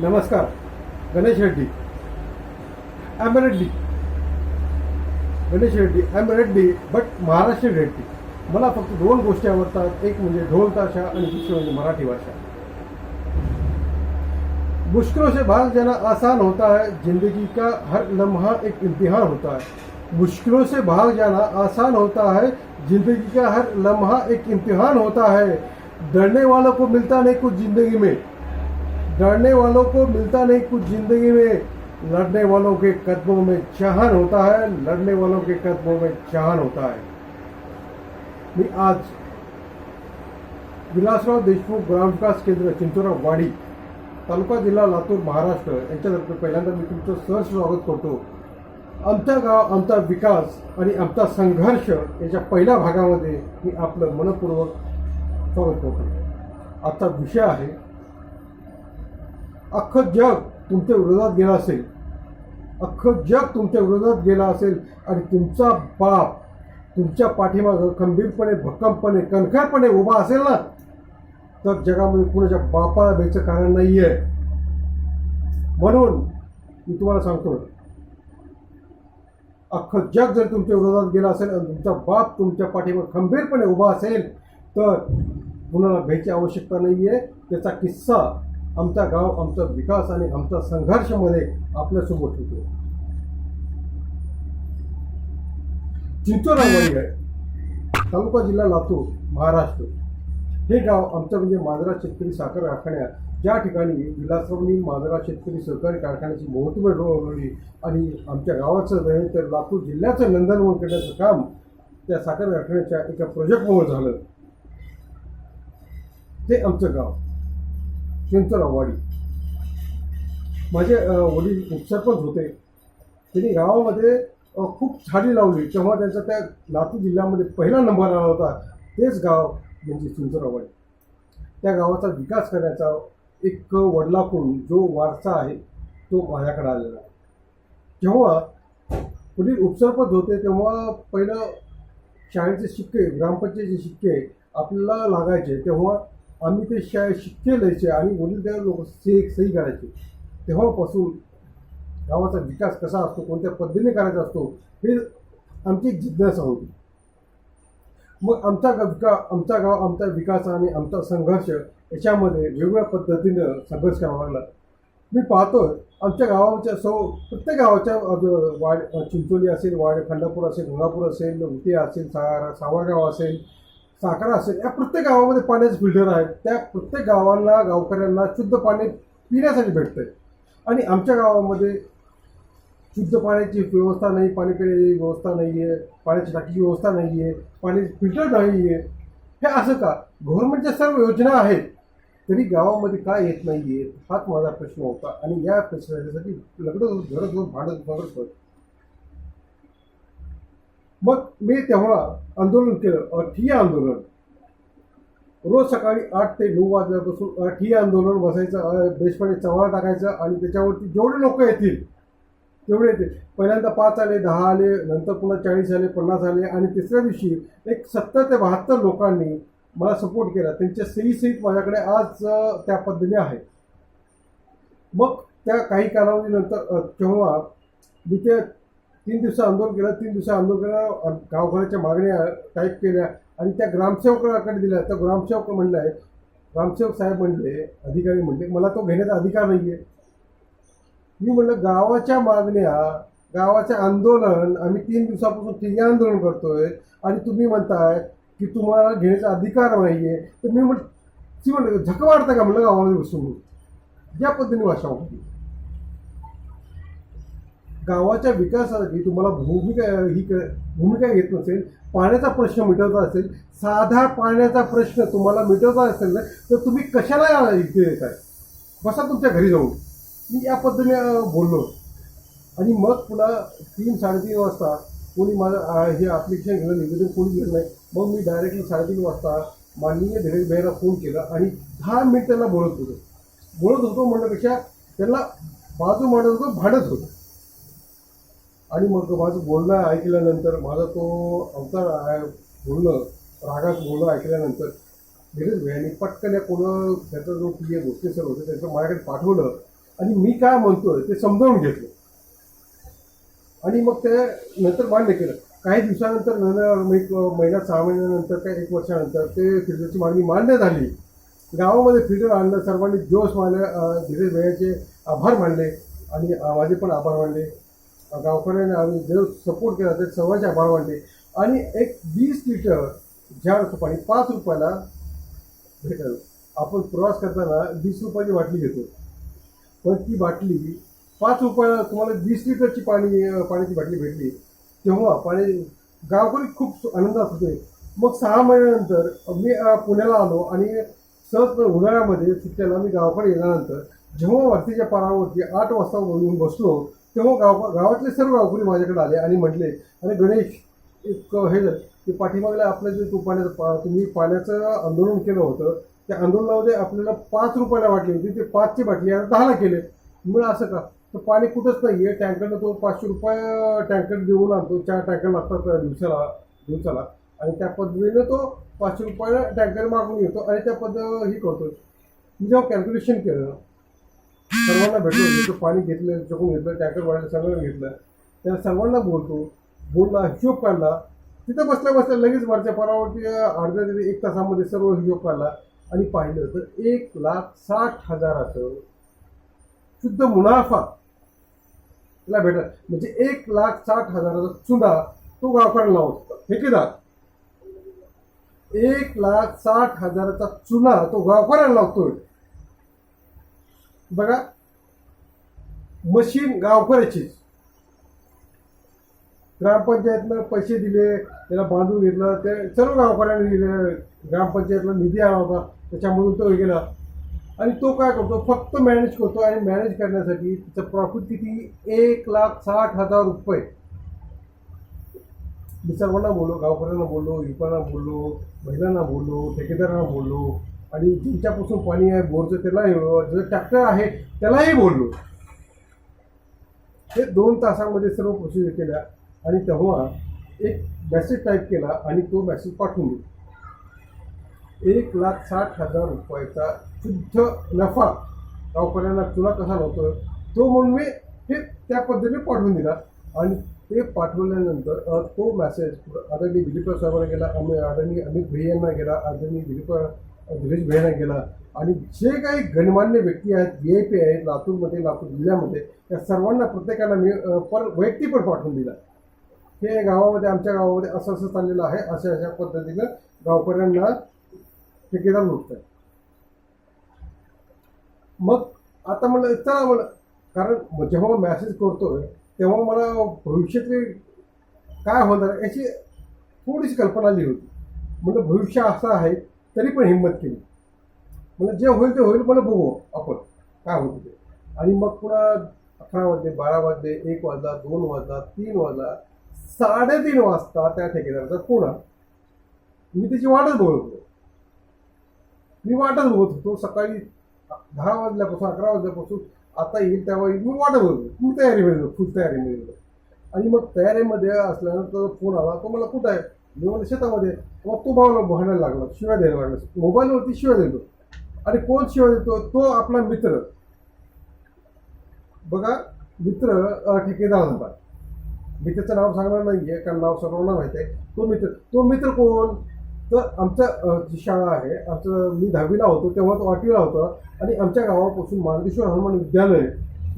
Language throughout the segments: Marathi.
नमस्कार, Ganesh Reddy M Reddy Ganesh Reddy M Reddy but Maharashtra Reddy मला फक्त दोन गोष्टी आवडतात, एक म्हणजे ढोल ताशा आणि दुसरी म्हणजे मराठी भाषा. मुश्किलों से भाग जाना आसान होता है, ज़िंदगी का हर लम्हा एक इम्तिहान होता है. मुश्किलों से भाग जाना आसान होता है, ज़िंदगी का हर लम्हा एक इम्तिहान होता है. डरने वालों को मिलता नहीं कुछ ज़िंदगी में. डरने वालों को मिलता नहीं कुछ जिंदगी में लड़ने वालों के कदमों में चहन होता है लड़ने वालों के कदमों में चहन होता है। मी आज विलासराव देशमुख ग्रामविकास केंद्र चिंचोरा वाडी तालुका जिल्हा लातूर महाराष्ट्र यांच्यातर्फे पहिल्यांदा मी तुमचं सहर्ष स्वागत करतो. आमचा गाव आमचा विकास आणि आमचा संघर्ष याच्या पहिल्या भागामध्ये मी आपलं मनपूर्वक स्वागत करतो. आजचा विषय आहे अख्खं जग तुमच्या विरोधात गेलं असेल. अख्खं जग तुमच्या विरोधात गेलं असेल आणि तुमचा बाप तुमच्या पाठीमागं खंबीरपणे भक्कमपणे कणखरपणे उभा असेल ना तर जगामध्ये कुणाच्या बापाला द्यायचं कारण नाही आहे म्हणून मी तुम्हाला सांगतो अख्खं जग जर तुमच्या विरोधात गेलं असेल आणि तुमचा बाप तुमच्या पाठीवर खंबीरपणे उभा असेल तर कुणाला भ्यायची आवश्यकता नाही आहे त्याचा किस्सा आमचा गाव आमचा विकास आणि आमचा संघर्षमध्ये आपल्यासोबत होतो. चिंचोरावाडी आहे. तालुका जिल्हा लातूर महाराष्ट्र. हे गाव आमचं म्हणजे माजरा शेतकरी साखर कारखान्यात. ज्या ठिकाणी विलासरावनी माजरा शेतकरी सहकारी कारखान्याची महत्त्व रोवली आणि आमच्या गावाचं नव्हे तर लातूर जिल्ह्याचं नंदनवन करण्याचं काम त्या साखर कारखान्याच्या एका प्रोजेक्टमुळे झालं. ते आमचं गाव. चिंचोरावाडी माझे वडील उपसरपंच होते. त्यांनी गावामध्ये खूप झाडी लावली. तेव्हा त्यांचा त्या लातूर जिल्ह्यामध्ये पहिला नंबर आला होता. तेच गाव म्हणजे चिंचरावाडी त्या गावाचा विकास करण्याचा एक वडिलाकडून जो वारसा आहे तो माझ्याकडे आलेला आहे. जेव्हा वडील उपसरपंच होते तेव्हा पहिलं शाळेचे शिक्के ग्रामपंचायतीचे शिक्के आपल्याला लागायचे. तेव्हा आम्ही ते शा शिक्के लिहायचे आणि वडील त्या लोक सही सही करायचे. तेव्हापासून गावाचा विकास कसा असतो कोणत्या पद्धतीने करायचा असतो हे आमची एक जिज्ञासा होती. मग आमचा विका आमचा गाव आमचा विकास आणि आमचा संघर्ष याच्यामध्ये वेगवेगळ्या पद्धतीनं संघर्ष करावा लागला. मी पाहतो आमच्या गावाच्या सौ प्रत्येक गावाच्या वाड चिंचोली असेल वाड खंडापूर असेल गंगापूर असेल उटी असेल सा सावरगाव असेल साखरा असेल. या प्रत्येक गावामध्ये पाण्याचे फिल्टर आहेत त्या प्रत्येक गावांना गावकऱ्यांना शुद्ध पाणी पिण्यासाठी भेटतंय. आणि आमच्या गावामध्ये शुद्ध पाण्याची व्यवस्था नाही पाणी पिण्याची व्यवस्था नाही आहे पाण्याची टाकीची व्यवस्था नाही आहे पाणी फिल्टर नाही आहे हे असं का? गव्हर्नमेंटच्या सर्व योजना आहेत तरी गावामध्ये काय येत नाही आहे हाच माझा प्रश्न होता. आणि या प्रश्नासाठी लग्न घरच भांडत भांडत होतं मग मी तेव्हा आंदोलन केलं. अठिया आंदोलन. रोज सकाळी आठ ते नऊ वाजल्यापासून अठिया आंदोलन बसायचं अ, देशपांडे टाकायचं आणि त्याच्यावरती जेवढे लोक येतील तेवढे येतील. पहिल्यांदा पाच आले दहा आले नंतर पुन्हा चाळीस आले पन्नास आले आणि तिसऱ्या दिवशी एक सत्तर ते बहात्तर लोकांनी मला सपोर्ट केला. त्यांच्या सही सहित माझ्याकडे आज त्या पद्धतीने आहे. मग त्या काही कालावधीनंतर तेव्हा मी ते तीन दिवस आंदोलन केलं तीन दिवस आंदोलन गावघराच्या मागण्या टाईप केल्या आणि त्या ग्रामसेवकाकडे दिल्या. तर ग्रामसेवक म्हणलं आहे ग्रामसेवक साहेब म्हणले अधिकारी म्हणले मला तो घेण्याचा अधिकार नाही आहे मी म्हणलं गावाच्या मागण्या गावाचे आंदोलन आम्ही तीन दिवसापासून तिघे आंदोलन करतोय आणि तुम्ही म्हणताय की तुम्हाला घेण्याचा अधिकार नाही आहे तर मी म्हण ती म्हणलं झक वाढतं का म्हणलं गावामध्ये बसून? या पद्धतीने भाषा होती गावाच्या विकासासाठी तुम्हाला भूमिका ही क- भूमिका घेत नसेल पाण्याचा प्रश्न मिटवता असेल साधा पाण्याचा प्रश्न तुम्हाला मिटवता असेल ना तर तुम्ही कशाला इथे येत आहे बसा तुमच्या घरी जाऊन. मी या पद्धतीने बोललो. आणि मग पुन्हा तीन साडेतीन वाजता कोणी माझं हे ॲप्लिकेशन घेणं निवेदन कोणी घेत नाही. मग मी डायरेक्टली साडेतीन वाजता माननीय धीरज भाईला फोन केला आणि दहा मिनिट त्यांना बोलत होतो. बोलत होतो म्हणण्यापेक्षा त्यांना बाजू मांडत होतो भांडत होतो. आणि मग माझं बोलणं ऐकल्यानंतर माझा तो अवतार बोलणं रागात बोलणं ऐकल्यानंतर धीरज भैयानी पटकन या कोण त्याचा जो पी ए सर होते त्यांचं माझ्याकडे पाठवलं आणि मी काय म्हणतोय ते समजावून घेतलं. आणि मग ते नंतर मान्य केलं. काही दिवसानंतर एक महिना सहा महिन्यानंतर काही एक वर्षानंतर ते फिल्डरची मागणी मान्य झाली. गावामध्ये फिल्डर आणलं सर्वांनी जोश मानले धीरे धीरज भैयाचे आभार मानले आणि माझे पण आभार मानले. गावकऱ्यांनी आम्ही जर सपोर्ट केला तर सर्वांचे आभार मानले आणि एक वीस लिटर झाडचं पाणी पाच रुपयाला भेटलं. आपण प्रवास करताना वीस रुपयाची बाटली घेतो. पण ती बाटली पाच रुपयाला तुम्हाला वीस लिटरची पाणी पाण्याची बाटली भेटली तेव्हा पाणी गावकरी खूप आनंदात होते. मग सहा महिन्यानंतर मी पुण्याला आलो आणि सहज उन्हाळ्यामध्ये सुट्ट्याला मी गावाकडे गेल्यानंतर जेव्हा वरतीच्या पारावरती आठ वाजता येऊन बसलो तेव्हा गाव गावातले सर्व गावकरी माझ्याकडे आले आणि म्हटले अरे गणेश एक हे की ते पाठीमागल्या आपलं जे तू पाण्याचं पा तुम्ही पाण्याचं आंदोलन केलं होतं त्या आंदोलनामध्ये आपल्याला पाच रुपयाला वाटली होती ते पाचची बाटली आता दहाला केले. मी असं का? तर पाणी कुठंच नाही आहे टँकरनं तो पाचशे रुपये टँकर देऊन आणतो चार टँकर लागतात दिवसाला दिवसाला. आणि त्या पद्धतीने तो पाचशे रुपयाला टँकर मागून येतो आणि त्या पद्धत ही करतो. मी जेव्हा कॅल्क्युलेशन केलं सर्वांना भेटलो घेतो पाणी घेतलं चकून घेतलं टॅकर वाढलं सगळं घेतलं. त्या सर्वांना बोलतो बोलला हिशोब काढला. तिथं बसल्या बसल्या लगेच वरच्या परावर्ती अर्ध्या ते एक तासामध्ये सर्व हिशोब काढला आणि पाहिलं तर एक लाख साठ हजाराचं शुद्ध मुनाफा तिला भेटत म्हणजे एक लाख साठ हजाराचा चुना तो गावकऱ्यांना लावत होता ठेकेदार एक लाख साठ हजाराचा चुना तो गावकऱ्यांना लावतोय बघा मशीन गावकऱ्याचीच. ग्रामपंचायतनं पैसे दिले त्याला बांधून घेतलं ते सर्व गावकऱ्यांनी दिले ग्रामपंचायतला निधी आला होता त्याच्यामधून तो गेला आणि तो काय करतो फक्त मॅनेज करतो आणि मॅनेज करण्यासाठी तिचं प्रॉफिट किती? एक लाख साठ हजार रुपये. मी सर्वांना बोललो गावकऱ्यांना बोललो युपांना बोललो महिलांना बोललो ठेकेदारांना बोललो. आणि तुमच्यापासून पाणी आहे बोरचं त्यालाही जर ट्रॅक्टर आहे त्यालाही बोललो. हे दोन तासामध्ये सर्व प्रोसिजर केल्या आणि तेव्हा एक मेसेज टाईप केला आणि तो मेसेज पाठवून दिला. एक लाख साठ हजार रुपयाचा शुद्ध नफा गावकऱ्यांना तुला कसा नव्हतो तो म्हणून मी हे त्या पद्धतीने पाठवून दिला आणि ते पाठवल्यानंतर तो मॅसेज आदरणीय दिलीप साहेबांना गेला आम्ही आदरणीय अमित भैयांना गेला आदरणीय दिलीप दिनेश भैयांना गेला आणि जे काही गणमान्य व्यक्ती आहेत व्ही आय पी आहेत लातूरमध्ये लातूर जिल्ह्यामध्ये त्या सर्वांना प्रत्येकाला मी पर वैयक्तिक पण पाठवून दिला. हे गावामध्ये आमच्या गावामध्ये असं असं चाललेलं आहे अशा अशा पद्धतीनं गावकऱ्यांना ठेकेदार आहे मग आता म्हणलं चला म्हणलं कारण जेव्हा मॅसेज करतोय तेव्हा मला भविष्यातले काय होणार याची थोडीशी कल्पना आली होती. म्हणजे भविष्य असं आहे तरी पण हिंमत केली. म्हणजे जे होईल ते होईल मला बघू आपण काय होतं ते. आणि मग पुन्हा अकरा वाजले बारा वाजले एक वाजला दोन वाजला तीन वाजला साडेतीन वाजता त्या ठेकेदाराचा फोन आला. मी त्याची वाटच बघत होतो. मी वाटच बघत होतो. सकाळी दहा वाजल्यापासून अकरा वाजल्यापासून आता येईल तेव्हा येईल. मी वाटत होतो. मी तयारीमध्ये मिळतो फुल तयारी मिळतो आणि मग तयारीमध्ये असल्यानंतर फोन आला. तो मला कुठं आहे? घेऊन शेतामध्ये मग तो भावाला भांडायला लागला शिवाय द्यायला लागला. मोबाईलवरती शिवाय देतो. आणि कोण शिवाय देतो? तो आपला मित्र. बघा मित्र ठेकेदार होता मित्राचं नाव सांगणार नाही आहे कारण नाव सर्वांना माहिती आहे. तो मित्र तो मित्र कोण? तर आमचा जी शाळा आहे आमचं मी दहावीला होतो तेव्हा तो आठवीला होता. आणि आमच्या गावापासून मार्गेश्वर हनुमान विद्यालय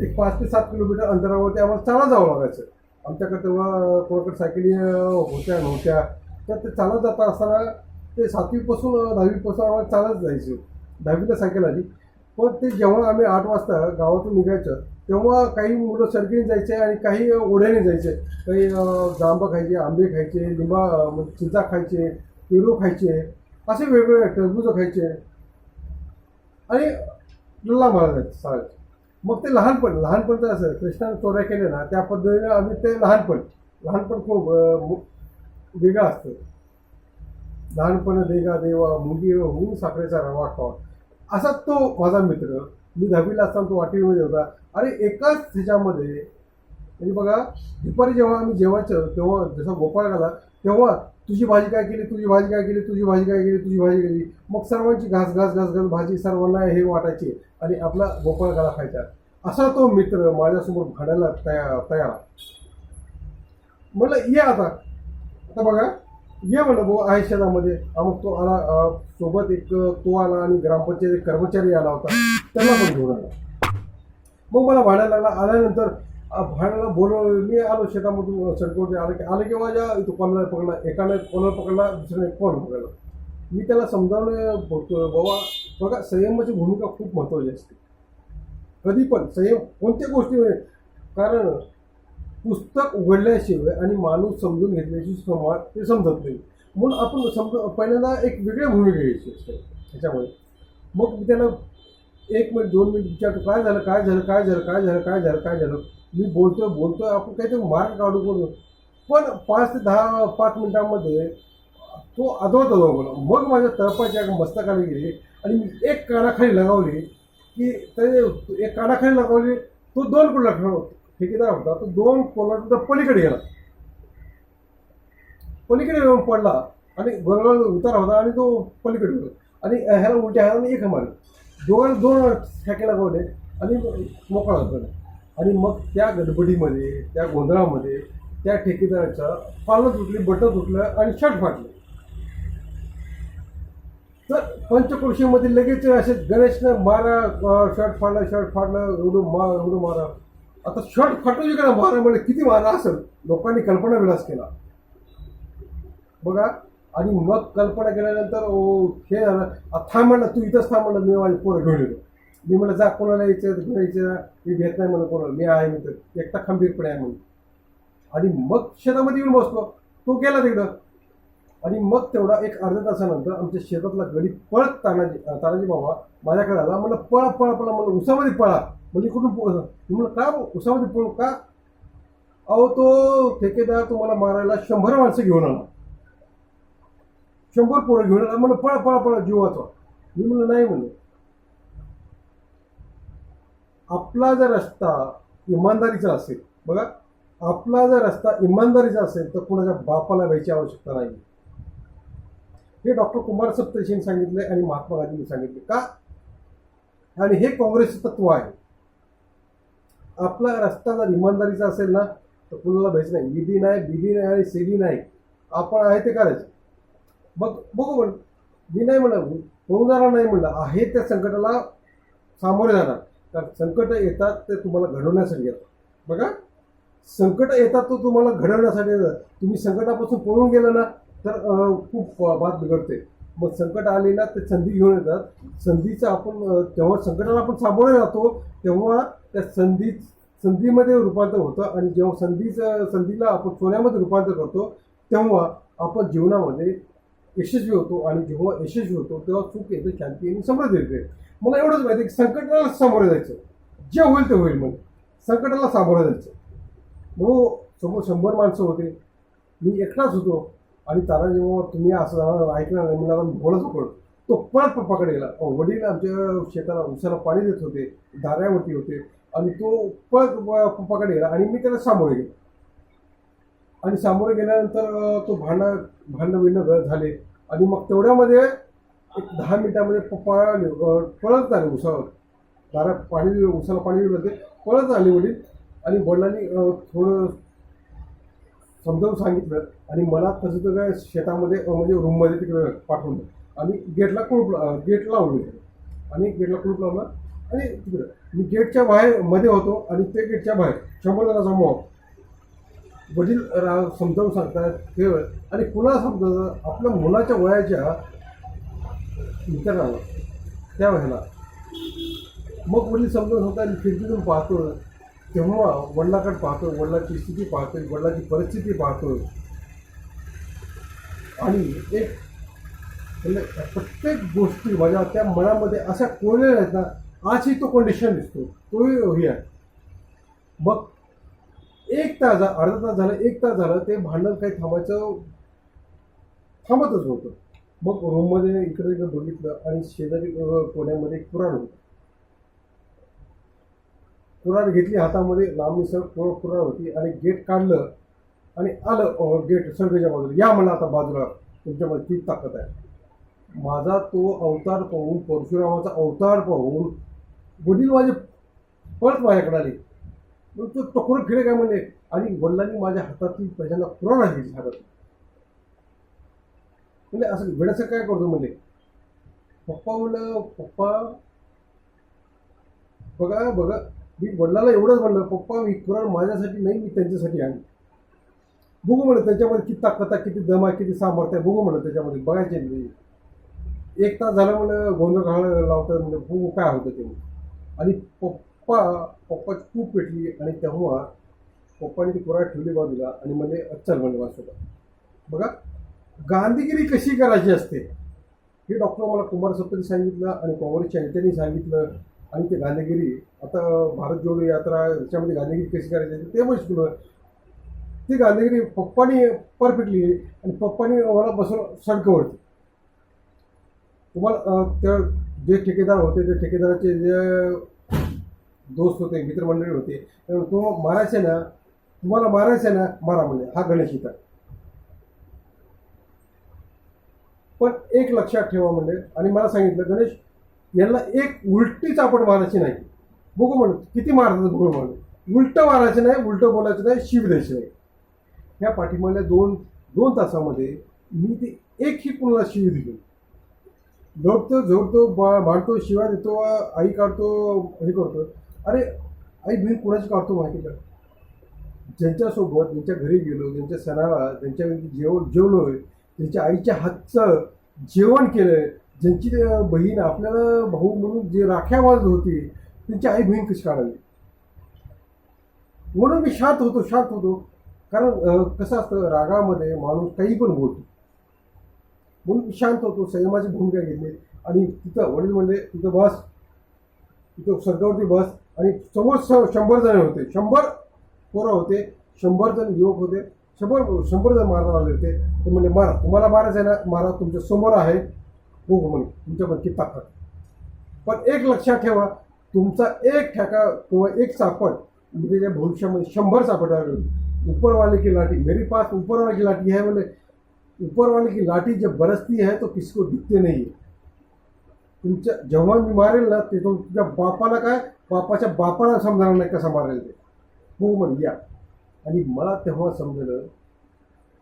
एक पाच ते सात किलोमीटर अंतरावरती आम्हाला चालत जावं लागायचं. आमच्याकडे तेव्हा कोणाकडे सायकली होत्या नव्हत्या. तर ते चालत जाता असताना ते सातवीपासून दहावीपासून आम्हाला चालत जायचे. दहावीला सायकल आली. पण ते जेव्हा आम्ही आठ वाजता गावातून निघायचं तेव्हा काही मुलं सरकीने जायचे आणि काही ओढ्याने जायचे. काही अ, जांब खायचे आंबे खायचे लिंबा चिंचा खायचे पेरू खायचे असे वेगवेगळे टरबूज खायचे. आणि लल्ला मारा जायचं शाळेत मग ते लहानपण लहानपणचं असं कृष्णाने चोऱ्या केल्या ना त्या पद्धतीने आम्ही ते लहानपण लहानपण खूप वेगळं असतं. लहानपण देगा देवा मुंगी होऊन साखरेचा रवा खावा. असा तो माझा मित्र मी दहावीला असताना तो वाटीमध्ये होता. अरे एकाच ह्याच्यामध्ये म्हणजे बघा दुपारी जेव्हा आम्ही जेवायचं तेव्हा जसा गोपाळ घाला तेव्हा तुझी भाजी काय केली तुझी भाजी काय केली तुझी भाजी काय केली तुझी भाजी केली. मग सर्वांची घास घास घास घास भाजी सर्वांना हे वाटायची आणि आपला गोपाळ गाला खायचा. असा तो मित्र माझ्यासमोर घडायला तया तयार. म्हटलं ये आता. आता बघा ये म्हणलं भाऊ आहे शेतामध्ये. अमुक तो आला सोबत एक तो आला आणि ग्रामपंचायत कर्मचारी आला होता. त्याला पण घेऊन आला. मग मला भाड्याला लागला. आल्यानंतर भाड्याला भांडायला बोलवलं. मी आलो शेतामधून सडकोटे आलं की आलं की माझ्या इथं कोणाला पकडला? एकाने कोणाला पकडला? दुसऱ्याने कोण पकडला? मी त्याला समजावलं बोलतो बाबा बघा संयमाची भूमिका खूप महत्त्वाची असते. कधी पण संयम कोणत्या गोष्टीमध्ये कारण पुस्तक उघडल्याशिवाय आणि माणूस समजून घेतल्याशी संवाद ते समजत नाही. म्हणून आपण समज पहिल्यांदा एक वेगळी भूमिका घ्यायची असते. त्याच्यामुळे मग मी त्याला एक मिनिट दोन मिनिट विचारतो काय झालं? काय झालं? काय झालं? काय झालं? काय झालं? काय झालं? मी बोलतोय बोलतोय आपण काहीतरी मार्ग काढू करू पण पाच ते दहा पाच मिनिटांमध्ये तो अधवत बोला मग माझ्या तळपाच्या मस्तकाला गेली आणि मी एक कानाखाली लगावली की ते एक कानाखाली लगावली तो दोन कोण लागला ठेकेदार होता. तो दोन कोणाचा पलीकडे गेला. पलीकडे येऊन पडला आणि बरोबर उतार होता आणि तो पलीकडे गेला. आणि ह्याला उलट्या हाताने एक मारले. दोघं दोन ठेके लागवले आणि मोकळा होता आणि मग त्या गडबडीमध्ये त्या गोंधळामध्ये त्या ठेकेदाराच्या पालं तुटली बटन तुटलं आणि शर्ट फाटलं. तर पंचक्रोशीमध्ये लगेच असे गणेशनं मारा शर्ट फाडलं शर्ट फाडलं एवढं मा एवढं मारा. आता शर्ट फाटवली का म्हणजे किती मारा असेल? लोकांनी कल्पना विलास केला. बघा आणि मग कल्पना केल्यानंतर ओ हे झालं. आता थांब म्हणलं तू इथंच थांब म्हणलं मी माझी पोरं घेऊन येतो. मी म्हणलं जा कोणाला यायचं घ्यायचं यायचं मी भेट नाही म्हणलं कोणाला. मी आहे म्हणतो एकटा खंबीरपणे आहे म्हणून आणि मग शेतामध्ये येऊन बसलो. तो गेला तिकडं. आणि मग तेवढा एक अर्ध्या तासानंतर आमच्या शेतातला गडी पळत तानाजी तानाजी बाबा माझ्याकडे आला. म्हणलं पळा पळा पळा म्हणलं उसामध्ये पळा. म्हणजे कुठून पळ मी म्हणलं का उसामध्ये पळू का? अहो तो ठेकेदार तुम्हाला मारायला शंभर माणसं घेऊन आला. शंभर पोरं घेऊन आला. म्हणलं पळा पळा पळा जीव वाचवा. मी म्हणलं नाही म्हणलं. आपला जर रस्ता इमानदारीचा असेल बघा आपला जर रस्ता इमानदारीचा असेल तर कुणाच्या बापाला व्हायची आवश्यकता नाही. हे डॉक्टर कुमार सप्तशींनी सांगितले आणि महात्मा गांधींनी सांगितले का? आणि हे काँग्रेसचं तत्व आहे. आपला रस्ता जर इमानदारीचा असेल ना तर कुणाला भ्यायचं नाही. ईडी नाही बीडी नाही आणि सीडी नाही. आपण आहे ते करायचं. बघ बघू पण. मी नाही म्हणलं पळून जाणार नाही म्हणलं. आहे त्या संकटाला सामोरे जाणार कारण संकट येतात ते तुम्हाला घडवण्यासाठी येतात. बघा. संकट येतात तो तुम्हाला घडवण्यासाठी येतात. तुम्ही संकटापासून पळून गेलं ना तर खूप बात बिघडते. मग संकट आले ना ते संधी घेऊन येतात. संधीचं आपण तेव्हा संकटाला आपण सामोरे जातो तेव्हा त्या संधी संधीमध्ये रूपांतर होतं आणि जेव्हा संधीचं संधीला आपण सोन्यामध्ये रूपांतर करतो तेव्हा आपण जीवनामध्ये यशस्वी होतो आणि जेव्हा यशस्वी होतो तेव्हा सुख येते शांती आणि समृद्धी येते. मला एवढंच माहिती की संकटाला सामोरे जायचं. जे होईल ते होईल म्हणजे संकटाला सामोरं जायचं. हो समोर शंभर माणसं होते. मी एकटाच होतो. आणि त्याला जेव्हा तुम्ही असं जाणार ऐकणार नाही मला बोलत होतो तो पळत पप्पाकडे गेला. वडील आमच्या शेताला उसाला पाणी देत होते धाऱ्यावरती होते आणि तो पळत पप्पाकडे गेला आणि मी त्याला सामोरे गेलो. आणि सामोरे गेल्यानंतर तो भांडण भांडणं बिंडणं झाले. आणि मग तेवढ्यामध्ये एक दहा मिनिटामध्ये पप्पा पळत आले उसावर. दारात पाणी उसाला पाणी दिलं होते पळत आले वडील. आणि वडिलांनी थोडं समजावून सांगितलं आणि मला कसं तर काय शेतामध्ये म्हणजे रूममध्ये तिकडे पाठवलं. आणि गेटला कुलूप गेट लावलं. आणि गेटला कुलूप लावलं आणि तिकडं. मी गेटच्या बाहेर मध्ये होतो आणि ते गेटच्या बाहेर शंभर जणांचा मोह वडील रा- समजावून सांगतात ते आणि पुन्हा समजा आपल्या मुलाच्या वयाच्या विचाराला. त्या वेळेला मग वडील समजावून सांगतात आणि खिडकीतून पाहतो तेव्हा वडिलाकडे पाहतो वडिलाची स्थिती पाहतोय वडिलाची परिस्थिती पाहतोय. आणि एक म्हणजे प्रत्येक गोष्टी माझ्या त्या मनामध्ये अशा कोरलेल्या आहेत ना आजही तो कंडिशन दिसतो. तोही हे आहे. मग एक तास झा- अर्धा तास झाला एक तास झालं ते भांडण काही थांबायचं थांबतच नव्हतं. मग रूममध्ये इकडे तिकडे बघितलं आणि शेजारी कोण्यामध्ये एक होतं. कुराड घेतली हातामध्ये लांबी सर कुराड होती आणि गेट काढलं आणि आलं गेट सर्वेच्या बाजूला. या म्हणा आता बाजूला तुमच्यामध्ये ती ताकद आहे. माझा तो अवतार पाहून परशुरामाचा अवतार पाहून वडील माझे परत माझ्याकडे आले. मग तो टकोर फिरे काय म्हणले आणि वडिलांनी माझ्या हातातली पहिल्यांदा पुराणा आहे हातात म्हणजे असं वेळेचं काय करतो म्हणले पप्पा म्हणलं पप्पा बघा बघा मी वडिलाला एवढंच म्हणलं पप्पा मी कुराण माझ्यासाठी नाही मी त्यांच्यासाठी आणली. बघू म्हणलं त्याच्यामध्ये किती ताकद आहे किती दम आहे किती सामर्थ्य आहे? बघू म्हणलं त्याच्यामध्ये बघायचे नाही. एक तास झालं म्हणलं गोंधळ घालायला लावतात म्हणजे बघू काय होतं ते. आणि पप्पा पप्पाची खूप पेटली आणि तेव्हा पप्पाने ती कुराड ठेवली बाजूला आणि म्हणजे चल म्हणले माझ्यासोबत. बघा गांधीगिरी कशी करायची असते? हे डॉक्टर मला कुमार सप्तरी सांगितलं आणि काँग्रेसच्या नेत्यांनी सांगितलं. आणि ते गांधीगिरी आता भारत जोडो यात्रा याच्यामध्ये गांधीगिरी कशी करायची ते पण शिकलो. ती गांधीगिरी पप्पानी परफेक्टली आणि पप्पानी मला बसून सडकवरती तुम्हाला त्या जे ठेकेदार होते ते ठेकेदाराचे जे दोस्त होते मित्रमंडळी होते तो मारायचे ना तुम्हाला मारायचे ना मारा म्हणजे हा गणेश इथं. पण एक लक्षात ठेवा म्हणजे आणि मला सांगितलं गणेश यांना एक उलटी चापट मारायची नाही. बघू म्हणत किती मारतात बघू म्हणून? उलटं मारायचं नाही उलटं बोलायचं नाही शिव द्यायचं नाही. ह्या पाठीमागल्या दोन दोन तासामध्ये मी ते एकही कुणाला शिवी दिली? झोडतो झोडतो बा मारतो शिवाय देतो आई काढतो हे करतो. अरे आई बहीण कुणाची काढतो माहिती का? ज्यांच्यासोबत ज्यांच्या घरी गेलो ज्यांच्या सणाला ज्यांच्या जेवण जेवलो त्यांच्या आईच्या हातचं जेवण केलं ज्यांची बहीण आपल्याला भाऊ म्हणून जे राख्या वाजत होती त्यांची आई बहीण कशी काढावी? म्हणून मी शांत होतो शांत होतो. कारण कसं असतं रागामध्ये माणूस काही पण बोलतो. म्हणून मी शांत होतो संयमाची भूमिका घेतली. आणि तिथं वडील म्हणले तिथं बस. तिथं स्वर्गावरती बस. आणि समोर स शंभर जण होते. शंभर पोरं होते शंभर जण युवक होते. शंभर शंभर जण मारायला आले होते. ते म्हणले मारा. तुम्हाला मारायचं आहे ना? मारा. तुमच्यासमोर आहे. हो हो म्हणे तुमच्या पण ताकद पण एक लक्षात ठेवा तुमचा एक ठेका किंवा एक सापड म्हणजे त्या भविष्यामध्ये शंभर सापड ऊपरवाले की लाठी मेरी पास ऊपरवाले की लाठी है बोले ऊपरवाले की लाठी जब बरसती है तो किसको दिखते नाही. आहे तुमच्या जेव्हा मी मारेल ना ते तुमच्या बापाला काय? बापाच्या बापाला समजणार नाही कसं मारेल ते? हो म्हण या. आणि मला तेव्हा समजलं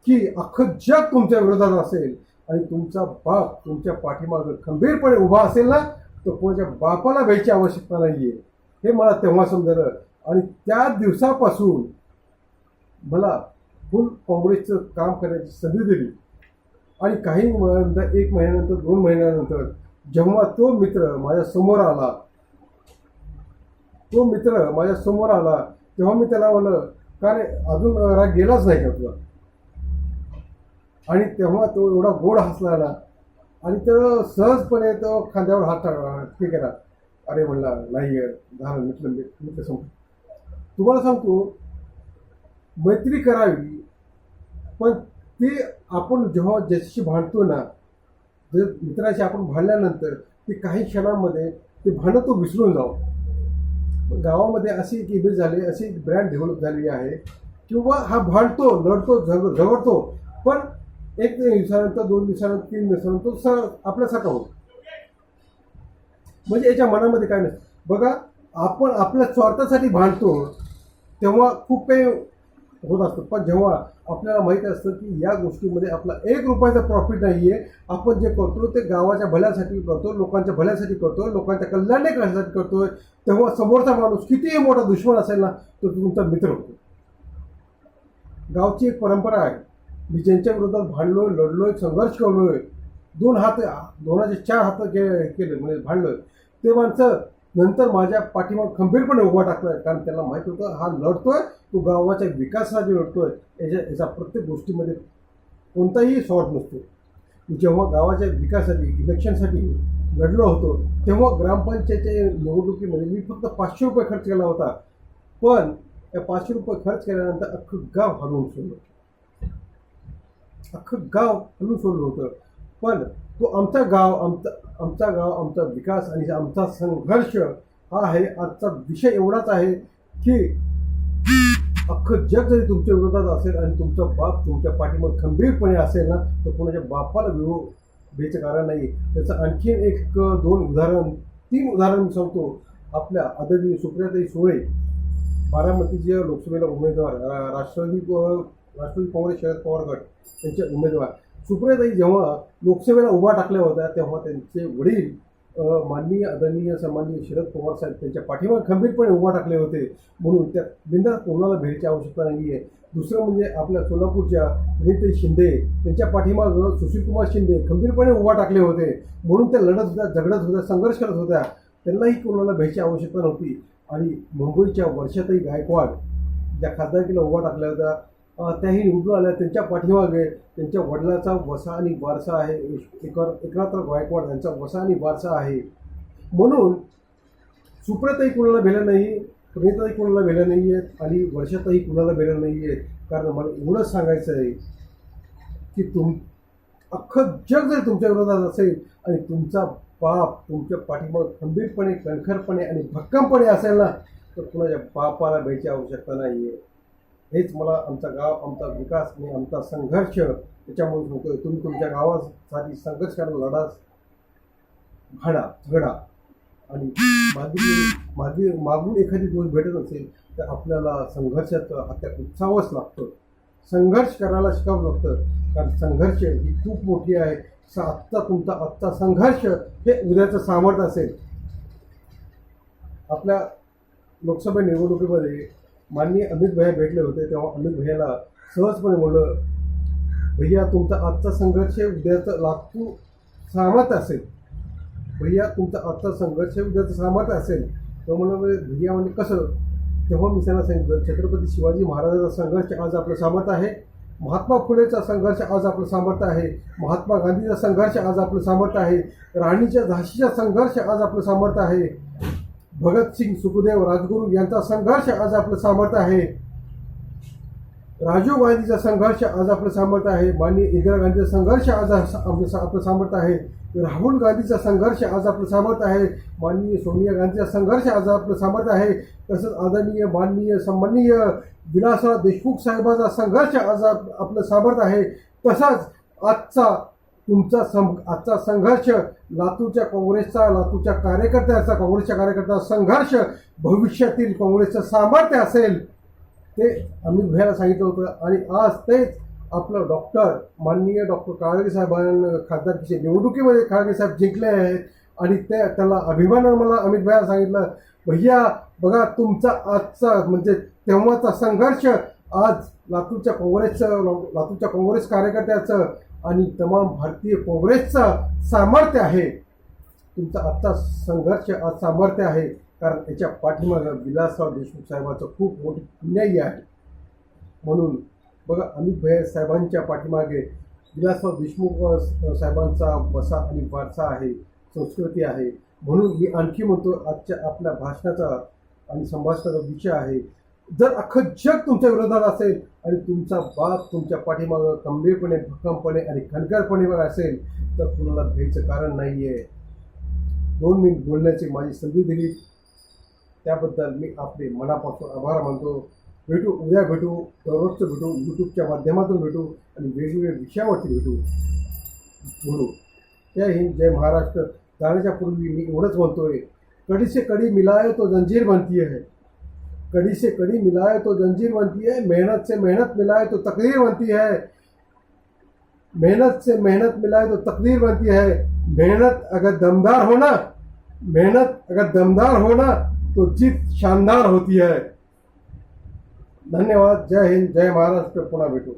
की अख्खं जग तुमच्या विरोधात असेल. आणि तुमचा बाप तुमच्या पाठीमागं खंबीरपणे उभा असेल ना तर कोणाच्या बापाला भ्यायची आवश्यकता नाही आहे हे मला तेव्हा समजलं. आणि त्या दिवसापासून मला फुल काँग्रेसचं काम करण्याची संधी दिली. आणि काही महिन्यानंतर एक महिन्यानंतर दोन महिन्यानंतर जेव्हा तो मित्र माझ्यासमोर आला तो मित्र माझ्यासमोर आला तेव्हा मी त्याला म्हणलं का रे अजून राग गेलाच नाही का तुला आणि तेव्हा तो एवढा गोड हसला आणि तो सहजपणे तो खांद्यावर हात हे केला अरे म्हणला नाही झालं म्हटलं मित्र सांगतो तुम्हाला सांगतो मैत्री करावी पण ते आपण जेव्हा ज्याच्याशी भांडतो ना जर मित्राशी आपण भांडल्यानंतर ते काही क्षणांमध्ये ते भांडण तो विसरून जावं. गावामध्ये अशी एक इमेज झाली अशी एक ब्रँड डेव्हलप झालेली आहे किंवा हा भांडतो लढतो झग झगडतो पण एक दिवसानंतर दोन दिवसानंतर तीन दिवसानंतर तो सर आपल्यासारखा होतो. म्हणजे याच्या मनामध्ये काय नाही. बघा आपण आपल्या स्वार्थासाठी भांडतो तेव्हा खूप काही होत असतं. पण जेव्हा आपल्याला माहीत असतं की या गोष्टीमध्ये आपला एक रुपयाचा प्रॉफिट नाही आहे आपण जे करतो ते गावाच्या भल्यासाठी करतो लोकांच्या भल्यासाठी करतो लोकांच्या कल्याणासाठी करतोय तेव्हा समोरचा माणूस कितीही मोठा दुश्मन असेल ना तो तुमचा मित्र होतो. गावची एक परंपरा आहे. मी ज्यांच्या विरोधात भांडलोय लढलोय संघर्ष करलोय दोन हात दोनाचे चार हात के केले म्हणजे भांडलोय ते माणसं नंतर माझ्या पाठीमाग खंबीरपणे उभा टाकलाय कारण त्याला माहीत होतं हा लढतोय तो गावाच्या विकासासाठी लढतोय याच्या याचा प्रत्येक गोष्टीमध्ये कोणताही स्वार्थ नसतो. मी जेव्हा गावाच्या विकासासाठी इलेक्शनसाठी लढलो होतो तेव्हा ग्रामपंचायतच्या निवडणुकीमध्ये मी फक्त पाचशे रुपये खर्च केला होता. पण या पाचशे रुपये खर्च केल्यानंतर अख्खं गाव हरवून सोडलं. अख्खं गाव हलून सोडलं होतं. पण तो आमचा गाव आमचा आमचा गाव आमचा विकास आणि आमचा संघर्ष हा आहे आजचा विषय एवढाच आहे की अख्खं जग जरी तुमच्या विरोधात असेल आणि तुमचा बाप तुमच्या पाठीमाग खंबीरपणे असेल ना तर कोणाच्या बापाला विरोध द्यायचं कारण नाही त्याचं आणखीन एक दोन उदाहरण तीन उदाहरण मी सांगतो. आपल्या आदरणीय सुप्रियाताई सुळे बारामतीच्या लोकसभेला उमेदवार रा- राष्ट्रवादी क- राष्ट्रवादी काँग्रेस शरद पवार गट त्यांचे उमेदवार. सुप्रियाताई जेव्हा लोकसभेला उभा टाकल्या होत्या तेव्हा त्यांचे वडील माननीय आदरणीय सन्माननीय शरद पवार साहेब त्यांच्या पाठीवर खंबीरपणे उभा टाकले होते. म्हणून त्या बिंदास कोणाला भेटीची आवश्यकता नाही आहे दुसरं म्हणजे आपल्या सोलापूरच्या रीते शिंदे त्यांच्या पाठीमागं सुशीलकुमार शिंदे खंबीरपणे उभा टाकले होते. म्हणून त्या लढत होत्या झगडत होत्या संघर्ष करत होत्या. त्यांनाही कोणाला भेटची आवश्यकता नव्हती. आणि मुंबईच्या वर्षातही गायकवाड ज्या खासदारकीला उभा टाकल्या होत्या त्याही निवडून आल्या. त्यांच्या पाठीमागे त्यांच्या वडिलाचा वसा आणि वारसा आहे. एकर एकनाथराव गायकवाड यांचा वसा आणि वारसा आहे. म्हणून सुप्रताही कुणाला भेटल्या नाही प्रणिताही कुणाला भेटल्या नाही आहेत आणि वर्षातही कुणाला भेटल्या नाही आहेत कारण मला एवढंच सांगायचं आहे की तुम अख्खं जग जर तुमच्या विरोधात असेल आणि तुमचा बाप तुमच्या पाठीमाग खंबीरपणे कणखरपणे आणि भक्कमपणे असेल ना तर कुणाच्या बापाला भेटची आवश्यकता नाही आहे हेच मला आमचा गाव आमचा विकास आणि आमचा संघर्ष त्याच्यामुळे सांगतोय तुम्ही तुमच्या गावासाठी संघर्ष करा लढा भाडा झगडा. आणि मागील मागे मागून एखादी गोष्ट भेटत असेल तर आपल्याला संघर्षात आता उत्साहच लागतो संघर्ष करायला शिकावं लागतं. कारण संघर्ष ही खूप मोठी आहे. आत्ता तुमचा आत्ता संघर्ष हे उद्याचं सामर्थ्य असेल. आपल्या लोकसभा निवडणुकीमध्ये माननीय अमित भैया भेटले होते तेव्हा अमित भैयाला सहजपणे म्हणलं भैया तुमचा आजचा संघर्ष उद्याचं लागतो सामर्थ्य असेल. भैया तुमचा आजचा संघर्ष उद्याचं सामर्थ्य असेल. तर म्हणलं भैया म्हणजे कसं? तेव्हा मी त्यांना सांगितलं छत्रपती शिवाजी महाराजांचा संघर्ष आज आपलं सामर्थ्य आहे. महात्मा फुलेचा संघर्ष आज आपलं सामर्थ्य आहे. महात्मा गांधीचा संघर्ष आज आपलं सामर्थ्य आहे. राणीच्या झाशीचा संघर्ष आज आपलं सामर्थ्य आहे. भगतसिंग सुखदेव राजगुरू यांचा संघर्ष आज आपलं सामर्थ्य आहे. राजीव गांधीचा संघर्ष आज आपलं सामर्थ्य आहे. माननीय इंदिरा गांधीचा संघर्ष आज आपलं आपलं सामर्थ्य आहे. राहुल गांधीचा संघर्ष आज आपलं सामर्थ्य आहे. माननीय सोनिया गांधीचा संघर्ष आज आपलं सामर्थ्य आहे. तसंच आदरणीय माननीय सन्माननीय विलासराव देशमुख साहेबांचा संघर्ष आज आपलं सामर्थ्य आहे. तसाच आजचा तुमचा सं आजचा संघर्ष लातूरच्या काँग्रेसचा लातूरच्या कार्यकर्त्याचा काँग्रेसच्या कार्यकर्त्याचा संघर्ष भविष्यातील काँग्रेसचं सामर्थ्य असेल ते अमित भैयाला सांगितलं होतं. आणि आज तेच आपलं डॉक्टर माननीय डॉक्टर काळगे साहेबांना खासदारकीच्या निवडणुकीमध्ये काळगे साहेब जिंकले आहेत आणि ते त्याला अभिमानानं मला अमित भैया सांगितलं भैया बघा तुमचा आजचा म्हणजे तेव्हाचा संघर्ष आज लातूरच्या काँग्रेसचं लातूरच्या काँग्रेस कार्यकर्त्याचं आणि तमाम भारतीय काँग्रेसचं सामर्थ्य आहे. तुमचा आत्ता संघर्ष आज सामर्थ्य आहे. कारण याच्या पाठीमागं विलासराव देशमुख साहेबांचं खूप मोठी अन्यायी आहे. म्हणून बघा अमित भैया साहेबांच्या पाठीमागे विलासराव देशमुख साहेबांचा वसा आणि वारसा आहे संस्कृती आहे. म्हणून मी आणखी म्हणतो आजच्या आपल्या भाषणाचा आणि संभाषणाचा विषय आहे जर अख्खं जग तुमच्या विरोधात असेल आणि तुमचा बाप तुमच्या पाठीमागं गंभीरपणे भक्कमपणे आणि खणखरपणे असेल तर कुणाला भ्यायचं कारण नाही आहे दोन मिनिट बोलण्याची माझी संधी दिली. त्याबद्दल मी आपले मनापासून आभार मानतो. भेटू उद्या भेटू दररोजचं भेटू यूट्यूबच्या माध्यमातून भेटू आणि वेगवेगळ्या विषयावरती भेटू. बोलू. जय हिंद जय महाराष्ट्र. जाण्याच्या पूर्वी मी एवढंच म्हणतोय. कड़ी से कड़ी मिलाय तो जंजीर बनती आहे कड़ी से कड़ी मिलाए तो जंजीर बनती है, मेहनत से मेहनत मिलाए तो तकदीर बनती है। मेहनत से मेहनत मिलाए तो तकदीर बनती है। मेहनत अगर दमदार हो ना, मेहनत अगर दमदार हो ना तो जीत शानदार होती है। धन्यवाद। जय हिंद, जय महाराष्ट्र। पुनः भेटू।